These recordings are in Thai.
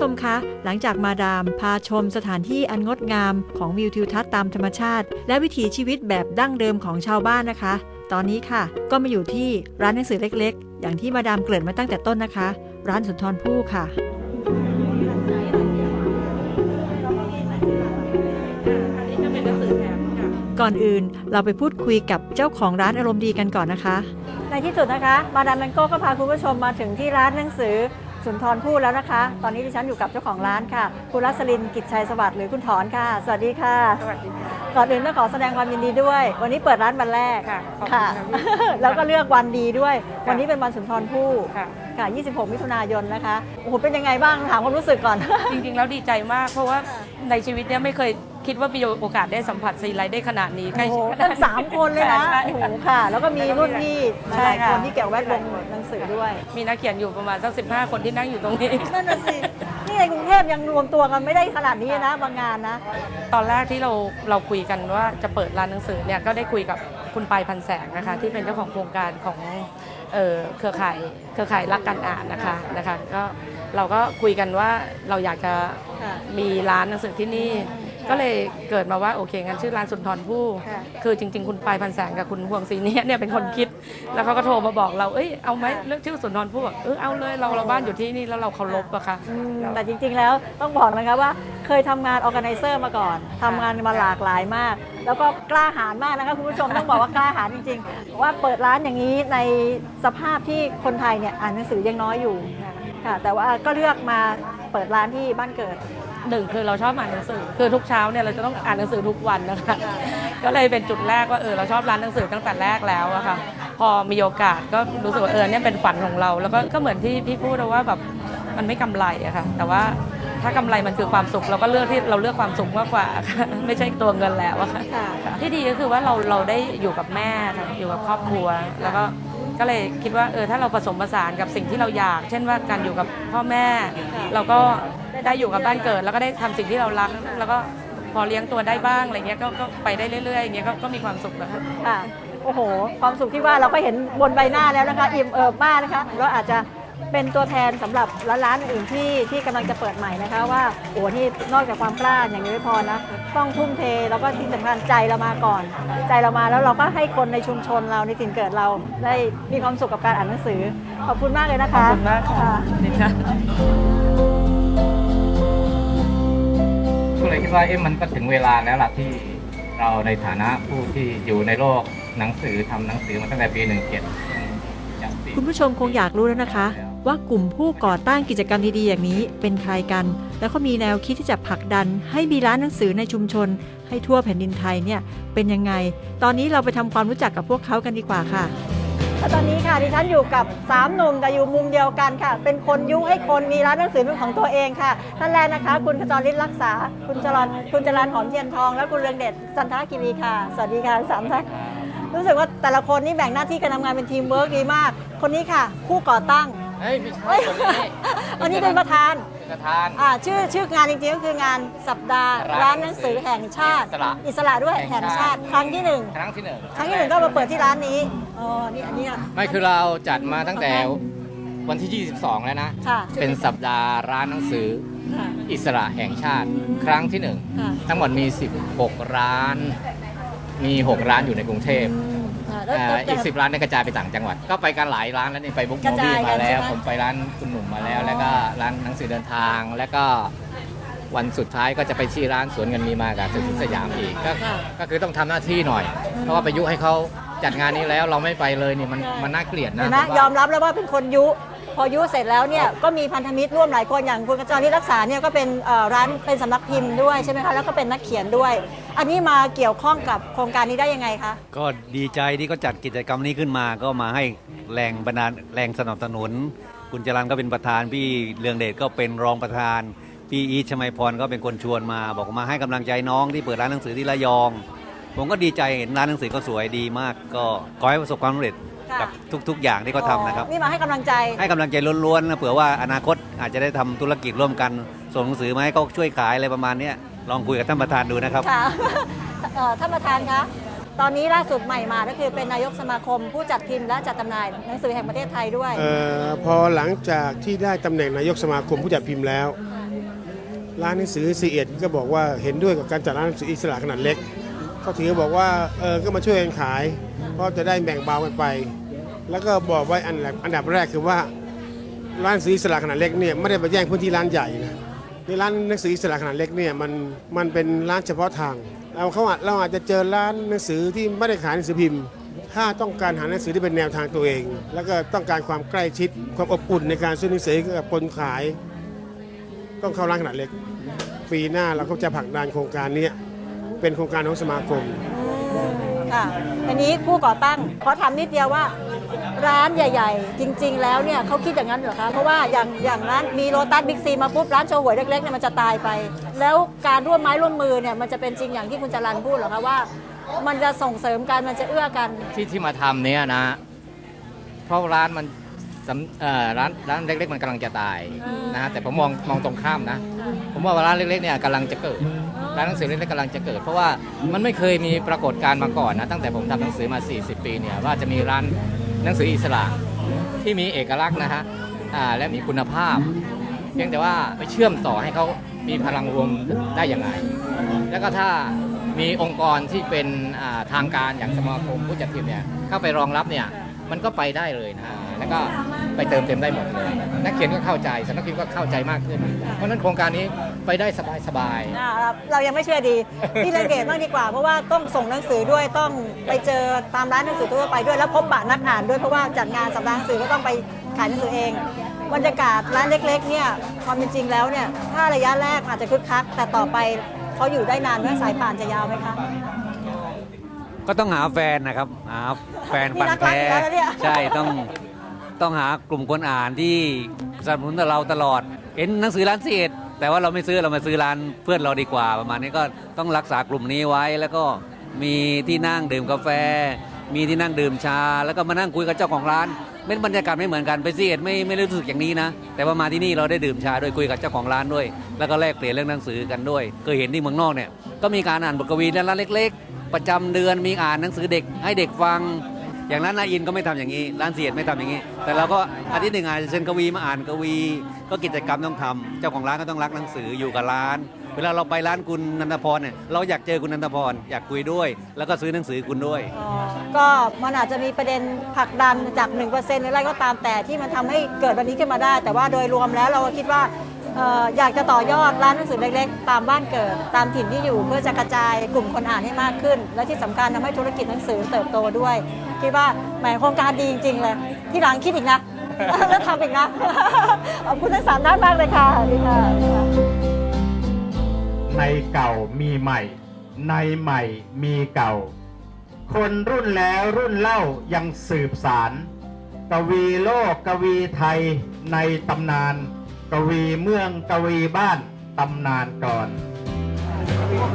ชมคะ หลังจากมาดาม พาชมสถานที่อันงดงามของวิวทิวทัศน์ตามธรรมชาติ และวิถีชีวิตแบบดั้งเดิมของชาวบ้านนะคะ ตอนนี้ค่ะ ก็มาอยู่ที่ร้านหนังสือเล็ก ๆ อย่างที่มาดามเกริ่นมาตั้งแต่ต้นนะคะ ร้านสุนทรภู่ค่ะก่อนอื่นเราไปพูดคุยกับเจ้าของร้านอารมณ์ดีกันก่อนนะคะ ในที่สุดนะคะ มาดามแมงโก้ก็พาคุณผู้ชมมาถึงที่ร้านหนังสือ สุนทรพูดแล้วนะคะ ตอนนี้ดิฉันอยู่กับเจ้าของร้านค่ะ คุณรัศลินกิจชัยสวัสดิ์หรือคุณถอนค่ะ สวัสดีค่ะ สวัสดีค่ะ ก่อนอื่นต้องขอแสดงความยินดีด้วย วันนี้เปิดร้านวันแรกค่ะขอบคุณค่ะค่ะพี่ แล้วก็เลือกวันดีด้วยค่ะวันนี้เป็นวันสุนทรภู่ค่ะ ค่ะ 26 มิถุนายนนะคะโอ้โหเป็นยังไงบ้างถามความรู้สึกก่อน จริงๆ แล้วดีใจมาก เพราะว่าในชีวิตเนี้ยไม่เคยคิดว่ามีโอกาสได้สัมผัสซีไรได้ขนาดนี้ใกล้โอ้โหชิดตั้งสามคนเลยนะใช่โอ้โหค่ะ แล้วก็มีรุ่นพี่หใช่ลายๆค่ะ คนที่เกี่ยวแวดวงหนังสือด้วย มีนักเขียนอยู่ประมาณสักสิคนที่นั่งอยู่ตรงนี้ นั่นน่ะสินี่ ในกรุงเทพยังรวมตัวกันไม่ได้ขนาดนี้นะบางงานนะ ตอนแรกที่เราเราคุยกันว่าจะเปิดร้านหนังสือเนี่ยก็ได้คุยกับคุณปายพันแสงนะคะที่เป็นเจ้าของโครงการของเอ่อเครือข่ายเครือข่ายรักการอ่านนะคะนะคะก็เราก็คุยกันว่าเราอยากจะค่ะมีร้านหนังสือที่นี่ ก็เลยเกิดมาว่าโอเคงั้นชื่อร้านสุนทรภู่ค่ะคือจริง ๆ คุณปายพันแสงกับคุณพวงศรีเนี่ยเนี่ยเป็นคนคิด แล้วเขาก็โทรมาบอกเราเอ้ยเอาไหมเลือกชื่อสุนทรภู่บอกเออเอาเลยเราเราบ้านอยู่ที่นี่แล้วเราเคารพอะค่ะอืมแต่จริงๆแล้วต้องบอกนะคะว่าเคยทำงานออ g a แก z เซอร์มาก่อนทำงานมาหลากหลายมาก แล้วก็กล้าหาญมากนะคะคุณผู้ชมต้องบอกว่ากล้าหาญจริงๆ ว่าเปิดร้านอย่างนี้ในสภาพที่คนไทยเนี่ยอ่านหนังสือยังน้อยอยู่ค่ะ แต่ว่าก็เลือกมาเปิดร้านที่บ้านเกิด หนึ่งคือเราชอบอ่านหนังสือ คือทุกเช้าเนี่ยเราจะต้องอ่านหนังสือทุกวันนะคะ ก็เลยเป็นจุดแรกว่าเออเราชอบร้านหนังสือตั้งแต่แรกแล้วอะค่ะ พอมีโอกาสก็รู้สึกว่าเออเนี่ยเป็นฝันของเรา แล้วก็ก็เหมือนที่พี่พูดนะว่าแบบมันไม่กำไรอะค่ะ แต่ว่าถ้ากำไรมันคือความสุขเราก็เลือกที่เราเลือกความสุขมากกว่าค่ะไม่ใช่ตัวเงินแล้วอะค่ะค่ะ ที่ดีก็คือว่าเราเราได้อยู่กับแม่ค่ะอยู่กับครอบครัวแล้วก็ ก็เลยคิดว่าเออถ้าเราผสมผสานกับสิ่งที่เราอยาก เช่นว่าการอยู่กับพ่อแม่ เราก็ได้อยู่กับบ้านเกิด แล้วก็ได้ทำสิ่งที่เรารัก แล้วก็พอเลี้ยงตัวได้บ้างอะไรเงี้ยก็ก็ไปได้เรื่อยๆอย่างเงี้ยก็ก็มีความสุขแล้วค่ะค่ะโอ้โห ความสุขที่ว่าเราก็เห็นบนใบหน้าแล้วนะคะ อิ่มเอิบมากนะคะเราอาจจะ เป็นตัวแทนสำหรับร้านๆอื่นที่ที่กำลังจะเปิดใหม่นะคะว่าโอ้ที่นอกจากความกล้าอย่างนี้ไม่พอนะต้องทุ่มเทแล้วก็ที่สำคัญใจเรามาก่อน ใจเรามาแล้วเราก็ให้คนในชุมชนเราในถิ่นเกิดเราได้มีความสุขกับการอ่านหนังสือ ขอบคุณมากเลยนะคะ ขอบคุณมากค่ะดีค่ะก็เลยคิดว่าเอ๊ะมันก็ถึงเวลาแล้วล่ะที่เราในฐานะผู้ที่อยู่ในโลกหนังสือทำหนังสือมาตั้งแต่ปี 17อย่างปีคุณผู้ชมคงอยากรู้แล้วนะคะ ว่ากลุ่มผู้ก่อตั้งกิจกรรมดีๆอย่างนี้เป็นใครกัน แล้วก็มีแนวคิดที่จะผลักดัน ให้มีร้านหนังสือในชุมชน ให้ทั่วแผ่นดินไทยเนี่ยเป็นยังไง ตอนนี้เราไปทำความรู้จักกับพวกเขากันดีกว่าค่ะตอนนี้ค่ะดิฉันอยู่กับ3หนุ่มแต่อยู่มุมเดียวกันค่ะ เป็นคนยุให้คนมีร้านหนังสือเป็นของตัวเองค่ะท่านแรกนะคะ คุณขจรฤทธิ์รักษา คุณจรันคุณจรันหอมเทียนทอง และคุณเรืองเดชจันทกิรีค่ะ สวัสดีค่ะสามท่านรู้สึกว่าแต่ละคนนี่แบ่งหน้าที่การทำงานเป็นทีมเวิร์กดีมาก คนนี้ค่ะ ผู้ก่อตั้ง เฮ้ยไม่ใช่เฮ้ยคนนี้อันนี้เป็นประธานประธาน อ่าชื่อชื่องานจริงๆก็คืองานสัปดาห์ร้านร้านหนังสือแห่งชาติ อิสระอิสระด้วยแห่แห่งงชาชาติติครั้งที่หนึ่งครั้งที่หนึ่งครั้งที่หนึ่งก็มาเปิดที่ร้านนี้อ๋อนี่อันนี้อะไม่คือเราจัดมาตั้งแต่วันที่ 22 แล้วนะค่ะเป็นสัปดาห์ร้านหนังสือค่ะอิสระแห่งชาติอืมครั้งที่หนึ่งค่ะทั้งหมดมี 16 ร้าน มี 6 ร้านอยู่ในกรุงเทพอืมค่ะ แล้วอ่าแต่อีก10ร้านเนี่ยกระจายไปต่างจังหวัด ก็ไปกันหลายร้านแล้วนี่ไปบุ๊กกโมระจาบี้ยกัมานแล้วใช่ไหมผมไปร้านคุณหนุ่มมาแล้วอ๋อแล้วก็ร้านหนังสือเดินทาง แล้วก็วันสุดท้ายก็จะไปที่ร้านสวนเงินมีมากับสวนสยามอีกก็ก็คือต้องทำหน้าที่หน่อย เพราะว่าไปยุให้เขาจัดงานนี้แล้วเราไม่ไปเลยนี่มันมันน่าเกลียดนะเห็นไหมผมว่ายอมรับแล้วว่าเป็นคนยุพ อยุเสร็จแล้วเนี่ยก็มีพันธมิตรร่วมหลายคนอย่างคุณกระจรที่รักษาเนี่ยก็เป็นเอ่อร้านเป็นสำนักพิมพ์ด้วยใช่ไหมคะแล้วก็เป็นนักเขียนด้วย อันนี้มาเกี่ยวข้องกับโครงการนี้ได้ยังไงคะก็ดีใจที่เขาจัดกิจกรรมนี้ขึ้นมาก็มาให้แรงบันดาลแรงสนับสนุน คุณจรันก็เป็นประธานพี่เรืองเดชก็เป็นรองประธานพี่อีทชมัยพรก็เป็นคนชวนมา บอกว่ามาให้กำลังใจน้องที่เปิดร้านหนังสือที่ระยอง ผมก็ดีใจเห็นร้านหนังสือก็สวยดีมาก ก็ขอให้ประสบความสำเร็จค่ะ กับทุก ๆ อย่างที่เขาทำนะครับ นี่มาให้กำลังใจ ให้กำลังใจล้วนๆนะเผื่อว่าอนาคตอาจจะได้ทำธุรกิจร่วมกันส่งหนังสือมาให้เขาช่วยขายอะไรประมาณเนี้ยลองคุยกับท่านประธานดูนะครับ ค่ะ เอ่อท่านประธานคะ ตอนนี้ล่าสุดใหม่มาก็คือเป็นนายกสมาคม ผู้จัดพิมพ์และจัดจำหน่ายหนังสือแห่งประเทศไทยด้วย เออพอหลังจากที่ได้ตำแหน่งนายกสมาคมผู้จัดพิมพ์แล้ว ร้านหนังสือซีเอ็ดก็บอกว่าเห็นด้วยกับการจัดร้านหนังสืออิสระขนาดเล็กเขาถือบอกว่าเออก็มาช่วยกันขาย เพราะจะได้แบ่งเบากันไป แล้วก็บอกไว้อันแรกอันดับแรกคือว่าร้านหนังสืออิสระขนาดเล็กเนี่ยไม่ได้ไปแย่งพื้นที่ร้านใหญ่นะในร้านหนังสืออิสระขนาดเล็กเนี่ยมันมันเป็นร้านเฉพาะทาง เราเขาอาจเราอาจจะเจอร้านหนังสือที่ไม่ได้ขายหนังสือพิมพ์ ถ้าต้องการหาหนังสือที่เป็นแนวทางตัวเอง แล้วก็ต้องการความใกล้ชิดความอบอุ่นในการซื้อหนังสือกับคนขาย ต้องเข้าร้านขนาดเล็ก ปีหน้าเราก็จะผลักดันโครงการนี้เป็นโครงการของสมาคมค่ะอันนี้ผู้ก่อตั้งขอถามนิดเดียวว่า ร้านใหญ่ ๆ จริง ๆ แล้วเนี่ยเขาคิดอย่างนั้นเหรอคะ เพราะว่าอย่างอย่างร้านมีโรตัสบิ๊กซีมาปุ๊บร้านโชว์หวยเล็กๆเนี่ยมันจะตายไป แล้วการร่วมไม้ร่วมมือเนี่ยมันจะเป็นจริงอย่างที่คุณจรันพูดเหรอคะว่า มันจะส่งเสริมกันมันจะเอื้อกัน ที่ที่มาทำเนี้ยนะ เพราะร้านมันสำเอ่อร้านร้านเล็กๆ มันกำลังจะตายนะแต่ผมมองมองตรงข้ามนะ ผมว่าร้านเล็กๆเนี่ยกำลังจะเกิด ร้านหนังสือเล็กๆกำลังจะเกิด เพราะว่ามันไม่เคยมีปรากฏการณ์มาก่อนนะตั้งแต่ผมทำหนังสือมา 40 ปีเนี่ยว่าจะมีร้าน หนังสืออิสระที่มีเอกลักษณ์นะฮะและมีคุณภาพ เพียงแต่ว่าไปเชื่อมต่อให้เขามีพลังรวมได้อย่างไร แล้วก็ถ้ามีองค์กรที่เป็นทางการอย่างสมาคมผู้จัดพิมพ์เนี่ยเข้าไปรองรับเนี่ยมันก็ไปได้เลยนะ แล้วก็ไปเติมเต็มได้หมดเลย นักเขียนก็เข้าใจสำนักพิมพ์ก็เข้าใจมากขึ้น เพราะฉะนั้นโครงการนี้ไปได้สบายๆอ่าเราเรายังไม่เชื่อดี พี่เลนเดตบ้างดีกว่า เพราะว่าต้องส่งหนังสือด้วยต้องไปเจอตามร้านหนังสือทั่วไปด้วยแล้วพบปะนักอ่านด้วยเพราะว่าจัดงานสัปดาห์หนังสือก็ต้องไปขายหนังสือเองบรรยากาศร้านเล็ก ๆ เนี่ยความเป็นจริงแล้วเนี่ยถ้าระยะแรกอาจจะคึกคัก แต่ต่อไปเขาอยู่ได้นานเมื่อสายป่านจะยาวไหมคะก็ต้องหาแฟนนะครับ หาแฟนปันนี่รักแท้รักอยู่แล้วนะเนี่ยใช่ต้อง ต้องหากลุ่มคนอ่านที่สนับสนุนเราตลอด เห็นหนังสือร้านเสียดแต่ว่าเราไม่ซื้อเรามาซื้อร้านเพื่อนเราดีกว่า ประมาณนี้ก็ต้องรักษากลุ่มนี้ไว้แล้วก็มีที่นั่งดื่มกาแฟ มีที่นั่งดื่มชา แล้วก็มานั่งคุยกับเจ้าของร้านเป็นบรรยากาศไม่เหมือนกันไปเสียดไม่ไม่รู้สึกอย่างนี้นะ แต่ว่ามาที่นี่เราได้ดื่มชาด้วยคุยกับเจ้าของร้านด้วย แล้วก็แลกเปลี่ยนเรื่องหนังสือกันด้วย เคยเห็นที่เมืองนอกเนี่ยก็มีการอ่านบทกวีในร้านเล็ก ๆ ประจำเดือนมีอ่านหนังสือเด็กให้เด็กฟัง อย่างร้านนาอินก็ไม่ทำอย่างนี้ ร้านเสียดไม่ทำอย่างนี้ แต่เราก็อาทิตย์หนึ่งอาจจะเชิญกวีมาอ่านกวี ก็กิจกรรมต้องทำเจ้าของร้านก็ต้องรักหนังสืออยู่กับร้าน เวลาเราไปร้านคุณนันทพรเนี่ยเราอยากเจอคุณนันทพรอยากคุยด้วย แล้วก็ซื้อหนังสือคุณด้วย ก็มันอาจจะมีประเด็นผลักดันจาก1%หรืออะไรก็ตามแต่ที่มันทำให้เกิดวันนี้ขึ้นมาได้ แต่ว่าโดยรวมแล้วเราก็คิดว่า อยากจะต่อยอดร้านหนังสือเล็กๆ ตามบ้านเกิด ตามถิ่นที่อยู่ เพื่อจะกระจายกลุ่มคนอ่านให้มากขึ้น และที่สำคัญทำให้ธุรกิจหนังสือเติบโตด้วยคิดว่าแหมโครงการดีจริงๆเลยที่หลังคิดอีกนะแล้วทำอีกนะขอบคุณทั้งสามท่านมากเลยค่ะดีค่ะในเก่ามีใหม่ ในใหม่มีเก่า คนรุ่นแล้วรุ่นเล่ายังสืบสาร กวีโลกกวีไทยในตำนาน กวีเมืองกวีบ้านตำนานก่อน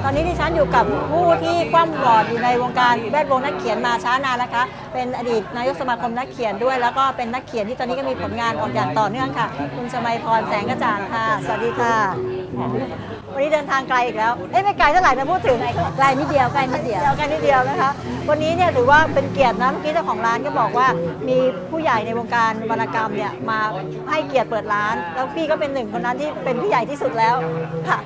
ตอนนี้ดิฉันอยู่กับผู้ที่คว่ำบอดอยู่ในวงการแวดวงนักเขียนมาช้านานนะคะ เป็นอดีตนายกสมาคมนักเขียนด้วย แล้วก็เป็นนักเขียนที่ตอนนี้ก็มีผลงานออกอย่างต่อเนื่องค่ะ คุณชมัยพรแสงกระจ่างค่ะ สวัสดีค่ะ วันนี้เดินทางไกลอีกแล้ว เอ้ยไม่ไกลเท่าไหร่นะพูดถึงใกล้นิดเดียวใกล้นิดเดียวไกลนิดเดียวนะคะ วันนี้เนี่ยถือว่าเป็นเกียรตินะ เมื่อกี้เจ้าของร้านก็บอกว่ามีผู้ใหญ่ในวงการวรรณกรรมเนี่ยมาให้เกียรติเปิดร้าน แล้วพี่ก็เป็นหนึ่งคนนั้นที่เป็นผู้ใหญ่ที่สุดแล้วค่ะ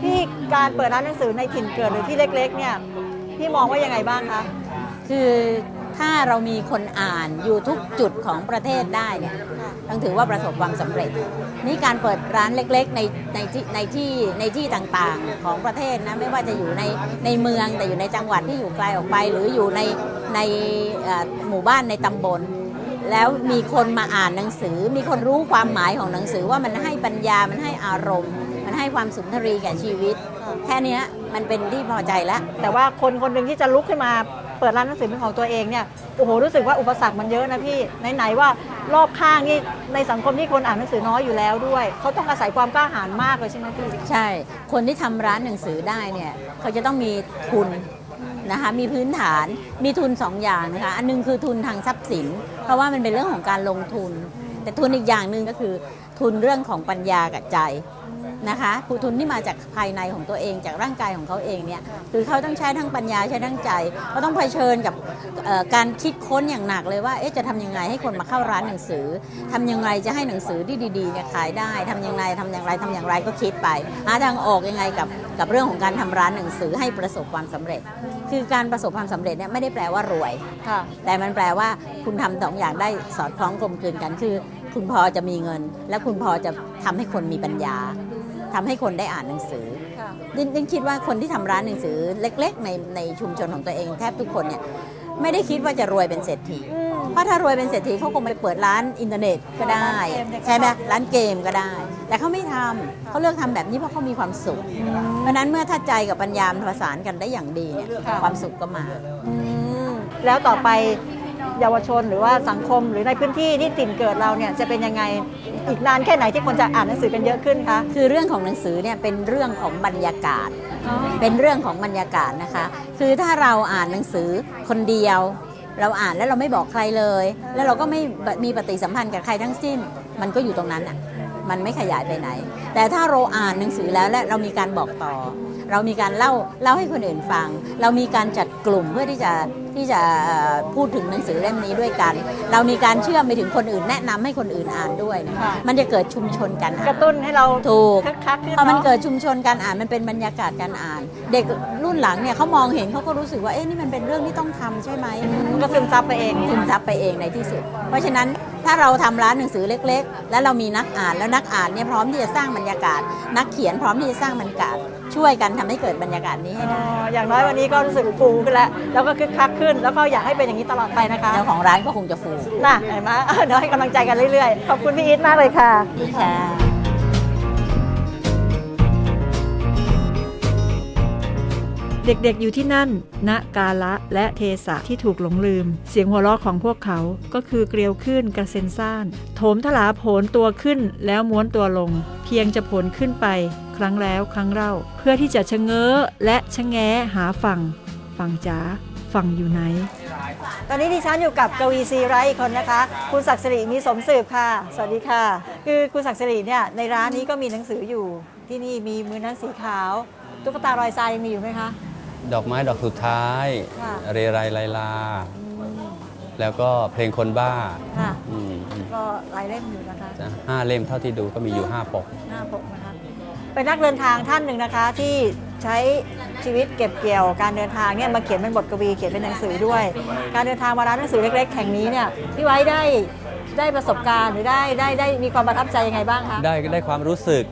พี่การเปิดร้านหนังสือในถิ่นเกิดหรือที่เล็กๆเนี่ยพี่มองว่ายังไงบ้างคะ คือถ้าเรามีคนอ่านอยู่ทุกจุดของประเทศได้เนี่ยต้องถือว่าประสบความสำเร็จ นี่การเปิดร้านเล็กๆในในที่ในที่ในที่ต่างๆของประเทศนะไม่ว่าจะอยู่ในในเมืองแต่อยู่ในจังหวัดที่อยู่ไกลออกไป หรืออยู่ในในหมู่บ้านในตำบล แล้วมีคนมาอ่านหนังสือ มีคนรู้ความหมายของหนังสือว่ามันให้ปัญญามันให้อารมณ์ มันให้ความสุนทรีแก่ชีวิต แค่นี้มันเป็นที่พอใจแล้วแต่ว่าคนคนหนึ่งที่จะลุกขึ้นมา เปิดร้านหนังสือเป็นของตัวเองเนี่ยโอ้โหรู้สึกว่าอุปสรรคมันเยอะนะพี่ไหนๆว่ารอบข้างนี่ในสังคมที่คนอ่านหนังสือน้อยอยู่แล้วด้วยเขาต้องอาศัยความกล้าหาญมากเลยใช่ไหมพี่ใช่ คนที่ทำร้านหนังสือได้เนี่ยเขาจะต้องมีทุนนะคะมีพื้นฐานมีทุนสองอย่างนะคะอันหนึงคือทุนทางทรัพย์สิน เพราะว่ามันเป็นเรื่องของการลงทุน แต่ทุนอีกอย่างหนึ่งก็คือทุนเรื่องของปัญญากับใจ นะคะครูทุนที่มาจากภายในของตัวเองจากร่างกายของเขาเองเนี่ยคือเขาต้องใช้ทั้งปัญญาใช้ทั้งใจเขาต้องเผชิญกับเอ่อการคิดค้นอย่างหนักเลยว่าเอ๊ะจะทำยังไงให้คนมาเข้าร้านหนังสือทำยังไงจะให้หนังสือที่ดีๆเนี่ยขายได้ทำยังไงทำอย่างไรทำอย่างไรก็คิดไปหาทางออกยังไงกับกับเรื่องของการทำร้านหนังสือให้ประสบความสำเร็จ คือการประสบความสำเร็จเนี่ยไม่ได้แปลว่ารวยค่ะแต่มันแปลว่าคุณทำสองอย่างได้สอดคล้องกลมกลืนกันคือ คุณพอจะมีเงิน และคุณพอจะทำให้คนมีปัญญา ทำให้คนได้อ่านหนังสือค่ะดินดินคิดว่าคนที่ทำร้านหนังสือเล็ก ๆ ในในชุมชนของตัวเองแทบทุกคนเนี่ยไม่ได้คิดว่าจะรวยเป็นเศรษฐีเพราะถ้ารวยเป็นเศรษฐีเขาคงไปเปิดร้านอินเทอร์เน็ตก็ได้ ร้านเกมเนี่ยก็ ใช่ไหมร้านเกมก็ได้ แต่เขาไม่ทำเขาเลือกทำแบบนี้เพราะเขามีความสุข เพราะฉะนั้นเมื่อถ้าใจกับปัญญามันประสานกันได้อย่างดีเนี่ยความสุขก็มา อืมแล้วต่อไป เยาวชน หรือว่าสังคมหรือในพื้นที่ที่ถิ่นเกิดเราเนี่ยจะเป็นยังไงอีกนานแค่ไหนที่คนจะอ่านหนังสือกันเยอะขึ้นคะคือเรื่องของหนังสือเนี่ยเป็นเรื่องของบรรยากาศ เป็นเรื่องของบรรยากาศนะคะ คือถ้าเราอ่านหนังสือคนเดียว เราอ่านแล้วเราไม่บอกใครเลย แล้วเราก็ไม่มีปฏิสัมพันธ์กับใครทั้งสิ้น มันก็อยู่ตรงนั้นอะมันไม่ขยายไปไหน แต่ถ้าเราอ่านหนังสือแล้วและเรามีการบอกต่อ เรามีการเล่าเล่าให้คนอื่นฟัง เรามีการจัดกลุ่มเพื่อที่จะที่จะเอ่อพูดถึงหนังสือเล่มนี้ด้วยกัน เรามีการเชื่อมไปถึงคนอื่นแนะนำให้คนอื่นอ่านด้วยนะค่ะมันจะเกิดชุมชนกันอ่านกระตุ้นให้เราถูกคึกคักขึ้นพอมันเนาะเกิดชุมชนการอ่านมันเป็นบรรยากาศการอ่าน เด็กรุ่นหลังเนี่ยเขามองเห็นเขาก็รู้สึกว่าเอ๊ะนี่มันเป็นเรื่องที่ต้องทำใช่ไหมมันก็ซึมซับไปเองซึมซับไปเองในที่สุด เพราะฉะนั้นถ้าเราทำร้านหนังสือเล็ก ๆ แล้วเรามีนักอ่านแล้วนักอ่านเนี่ยพร้อมที่จะสร้างบรรยากาศ นักเขียนพร้อมที่จะสร้างบรรยากาศ ช่วยกันทำให้เกิดบรรยากาศนี้ให้อ๋ได้ออย่างน้อยวันนี้ก็รู้สึกฟูขึ้นแล้ว แล้วก็คึกคักขึ้น แล้วก็อยากให้เป็นอย่างนี้ตลอดไปนะคะเจ้าของร้านก็คงจะฟูน่ะเห็นไหมเดี๋ยวให้กำลังใจกันเรื่อยๆ ขอบคุณพี่อีทมากเลยค่ะค่ะ เด็กๆอยู่ที่นั่น ณ กาละและเทสะที่ถูกหลงลืม เสียงหัวเราะของพวกเขาก็คือเกลียวขึ้นกระเซ็นซ่าน โถมทลาโผนตัวขึ้นแล้วม้วนตัวลง เพียงจะผลขึ้นไป ครั้งแล้วครั้งเล่า เพื่อที่จะชะเง้อและชะแงหาฝั่ง ฝั่งจ๋าฝั่งอยู่ไหน ตอนนี้ดิฉันอยู่กับกวีซีไรท์อีกคนนะคะ คุณศักดิ์สิริมีสมสืบค่ะ สวัสดีค่ะ คือคุณศักดิ์สิริเนี่ยในร้านนี้ก็มีหนังสืออยู่ ที่นี่มีมือหนังสีขาว ตุ๊กตารอยทรายยังมีอยู่ไหมคะ ดอกไม้ดอกสุดท้าย ค่ะ เรไรไลลา แล้วก็เพลงคนบ้าค่ะ อืมอืมก็หลายเล่มอยู่นะคะจะห้าเล่มเท่าที่ดูก็มีอยู่5ปก หน้าปกนะคะ เป็นนักเดินทางท่านหนึ่งนะคะ ที่ใช้ชีวิตเก็บเกี่ยวการเดินทางเนี่ยมาเขียนเป็นบทกวีเขียนเป็นหนังสือด้วย การเดินทางมาร้านหนังสือเล็กๆแห่งนี้เนี่ยพี่ไว้ได้ได้ประสบการณ์หรือได้ได้ได้มีความประทับใจยังไงบ้างคะ ได้ได้ความรู้สึก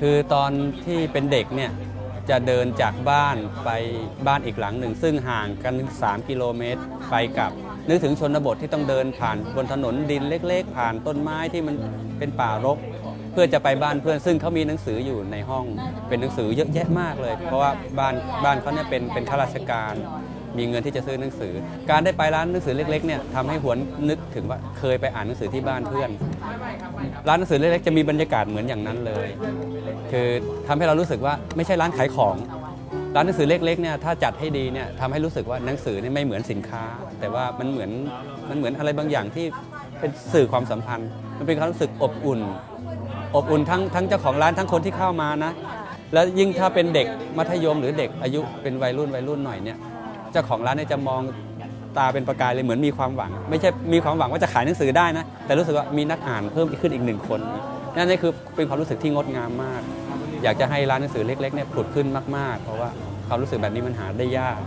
คือตอนที่เป็นเด็กเนี่ย จะเดินจากบ้านไปบ้านอีกหลังหนึ่ง ซึ่งห่างกัน 3 กิโลเมตรไปกับ นึกถึงชนบทที่ต้องเดินผ่านบนถนนดินเล็กๆ ผ่านต้นไม้ที่มันเป็นป่ารก เพื่อจะไปบ้านเพื่อนซึ่งเขามีหนังสืออยู่ในห้องเป็นหนังสือเยอะแยะมากเลย เพราะว่าบ้านบ้านเขาเนี่ยเป็นเป็นข้าราชการ มีเงินที่จะซื้อหนังสือ การได้ไปร้านหนังสือเล็กๆเนี่ยทำให้หวนนึกถึงว่าเคยไปอ่านหนังสือที่บ้านเพื่อน ร้านหนังสือเล็กๆจะมีบรรยากาศเหมือนอย่างนั้นเลย คือทำให้เรารู้สึกว่าไม่ใช่ร้านขายของ ร้านหนังสือเล็กๆเนี่ยถ้าจัดให้ดีเนี่ยทำให้รู้สึกว่าหนังสือเนี่ยไม่เหมือนสินค้า แต่ว่ามันเหมือนมันเหมือนอะไรบางอย่างที่เป็นสื่อความสัมพันธ์ มันเป็นความรู้สึกอบอุ่น อบอุ่นทั้งทั้งเจ้าของร้านทั้งคนที่เข้ามานะ แล้วยิ่งถ้าเป็นเด็กมัธยมหรือเด็กอายุเป็นวัยรุ่นวัยรุ่นหน่อยเนี่ย เจ้าของร้านเนี่ยจะมองตาเป็นประกายเลยเหมือนมีความหวัง ไม่ใช่มีความหวังว่าจะขายหนังสือได้นะ แต่รู้สึกว่ามีนักอ่านเพิ่มขึ้นอีกหนึ่งคนนั่นนี่คือเป็นความรู้สึกที่งดงามมาก อยากจะให้ร้านหนังสือเล็กๆเนี่ยผุดขึ้นมาก ๆ เพราะว่าความรู้สึกแบบนี้มันหาได้ยาก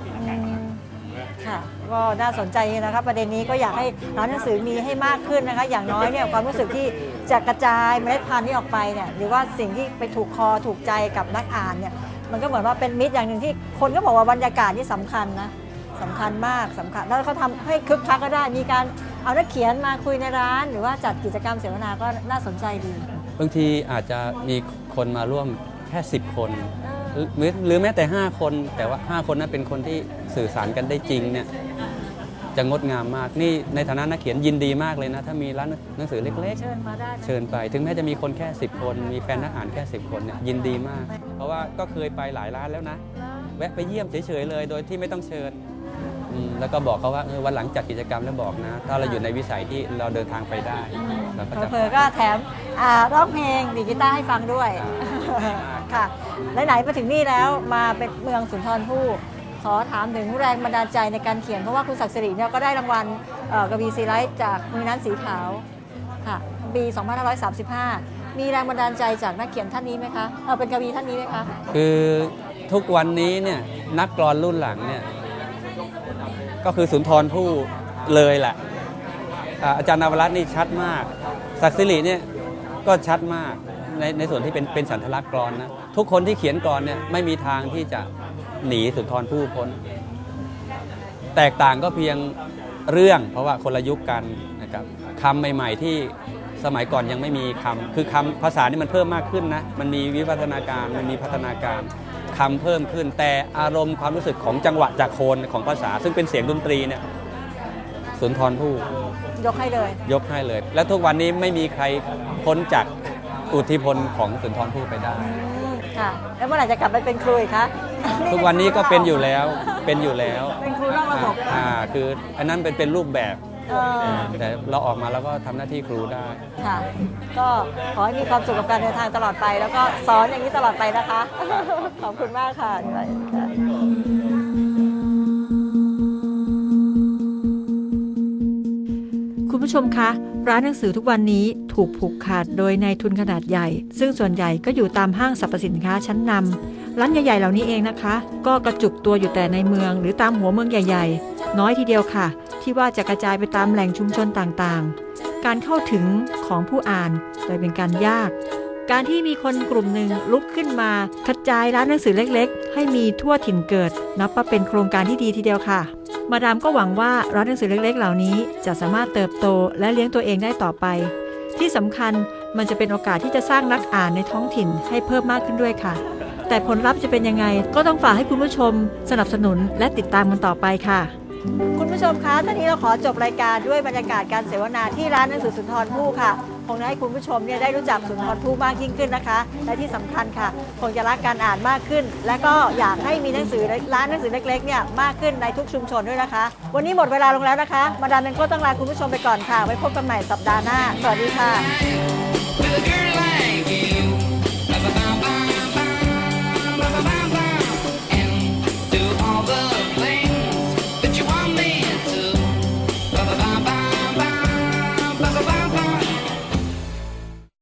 ค่ะก็น่าสนใจนะครับประเด็นนี้ก็อยากให้ร้านหนังสือมีให้มากขึ้นนะคะ อย่างน้อยเนี่ยความรู้สึกที่จะกระจายเมล็ดพันธุ์นี้ออกไปเนี่ยหรือว่าสิ่งที่ไปถูกคอถูกใจกับนักอ่านเนี่ย มันก็เหมือนว่าเป็นมิตรอย่างหนึ่งที่คนก็บอกว่าบรรยากาศนี่สำคัญนะสำคัญมากสำคัญแล้วเขาทำให้คึกคักก็ได้ มีการเอานักเขียนมาคุยในร้าน หรือว่าจัดกิจกรรมเสวนาก็น่าสนใจดี บางทีอาจจะมีคนมาร่วมแค่ 10 คน หรือหรือแม้แต่ 5 คน แต่ว่า 5 คนนั้นเป็นคนที่สื่อสารกันได้จริงเนี่ย จะงดงามมาก นี่ในฐานะนักเขียนยินดีมากเลยนะ ถ้ามีร้านหนังสือเล็กๆ เชิญมาได้เชิญไป ถึงแม้จะมีคนแค่ 10 คน มีแฟนนักอ่านแค่ 10 คนเนี่ยยินดีมาก เพราะว่าก็เคยไปหลายร้านแล้วนะ แวะไปเยี่ยมเฉยๆเลย โดยที่ไม่ต้องเชิญอืมแล้วก็บอกเขาว่าเออวันหลังจัดกิจกรรมแล้วบอกนะ ถ้าเราอยู่ในวิสัยที่เราเดินทางไปได้เราก็จะเผลอๆก็แถมอ่าร้องเพลงดีดกีตาร์ให้ฟังด้วยค่ะ ไหนๆมาถึงนี่แล้วมาเป็นเมืองสุนทรภู่ ขอถามถึงแรงบันดาลใจในการเขียน เพราะว่าคุณศักดิ์สิริเนี่ยก็ได้รางวัลกวีซีไลท์จากมือนั้นสีขาวค่ะปี2535 มีแรงบันดาลใจจากนักเขียนท่านนี้ไหมคะเออเป็นกวีท่านนี้ไหมคะคือทุกวันนี้เนี่ยนักกรอนรุ่นหลังเนี่ยก็คือสุนทรภู่เลยแหละอาอาจารย์นวรัตน์นี่ชัดมาก ศักดิ์สิริเนี่ยก็ชัดมากในในส่วนที่เป็นเป็นสันทลักษณ์กรอนนะทุกคนที่เขียนกรอนเนี่ยไม่มีทางที่จะ หนีสุนทรภู่พ้น แตกต่างก็เพียงเรื่องเพราะว่าคนละยุคกันนะครับคำใหม่ ๆ ที่สมัยก่อนยังไม่มีคำคือคำภาษานี่มันเพิ่มมากขึ้นนะ มันมีวิวัฒนาการ มันมีพัฒนาการคำเพิ่มขึ้น แต่อารมณ์ความรู้สึกของจังหวะจากโคนของภาษา ซึ่งเป็นเสียงดนตรีเนี่ยสุนทรภู่ยกให้เลย ยกให้เลย และทุกวันนี้ไม่มีใครพ้นจากอุทิพลของสุนทรภู่ไปได้อืมค่ะแล้วเมื่อไหร่จะกลับไปเป็นครูอีกคะ ทุกวันนี้ก็เป็นอยู่แล้วเป็นอยู่แล้วเป็นครูนอกระบบอ่าคืออันนั้นเป็นเป็นรูปแบบ เออแต่เราออกมาแล้วก็ทำหน้าที่ครูได้ ค่ะ ก็ขอให้มีความสุขกับการเดินทางตลอดไป แล้วก็สอนอย่างนี้ตลอดไปนะคะ ขอบคุณมากค่ะ ผู้ชมคะ ร้านหนังสือทุกวันนี้ถูกผูกขาดโดยนายทุนขนาดใหญ่ ซึ่งส่วนใหญ่ก็อยู่ตามห้างสรรพสินค้าชั้นนำร้านใหญ่ๆเหล่านี้เองนะคะ ก็กระจุกตัวอยู่แต่ในเมือง หรือตามหัวเมืองใหญ่ๆ น้อยทีเดียวค่ะ ที่ว่าจะกระจายไปตามแหล่งชุมชนต่างๆ การเข้าถึงของผู้อ่านเลยเป็นการยาก การที่มีคนกลุ่มหนึ่งลุกขึ้นมากระจายร้านหนังสือเล็ก ๆ ให้มีทั่วถิ่นเกิด นับว่าเป็นโครงการที่ดีทีเดียวค่ะ มาดามก็หวังว่าร้านหนังสือเล็กๆ เหล่านี้จะสามารถเติบโตและเลี้ยงตัวเองได้ต่อไป ที่สำคัญมันจะเป็นโอกาสที่จะสร้างนักอ่านในท้องถิ่นให้เพิ่มมากขึ้นด้วยค่ะ แต่ผลลัพธ์จะเป็นยังไงก็ต้องฝากให้คุณผู้ชม สนับสนุนและติดตามกันต่อไปค่ะ คุณผู้ชมคะตอนนี้เราขอจบรายการด้วยบรรยากาศการเสวนาที่ร้านหนังสือสุนทรภู่ค่ะ คงจะให้คุณผู้ชมเนี่ยได้รู้จักสุนทรภู่มากยิ่งขึ้นนะคะ และที่สำคัญค่ะ คงจะรักการอ่านมากขึ้น และก็อยากให้มีหนังสือร้านหนังสือเล็กๆเนี่ยมากขึ้นในทุกชุมชนด้วยนะคะ วันนี้หมดเวลาลงแล้วนะคะ มาดามเนโก็ต้องลาคุณผู้ชมไปก่อนค่ะ ไว้พบกันใหม่สัปดาห์หน้า สวัสดีค่ะ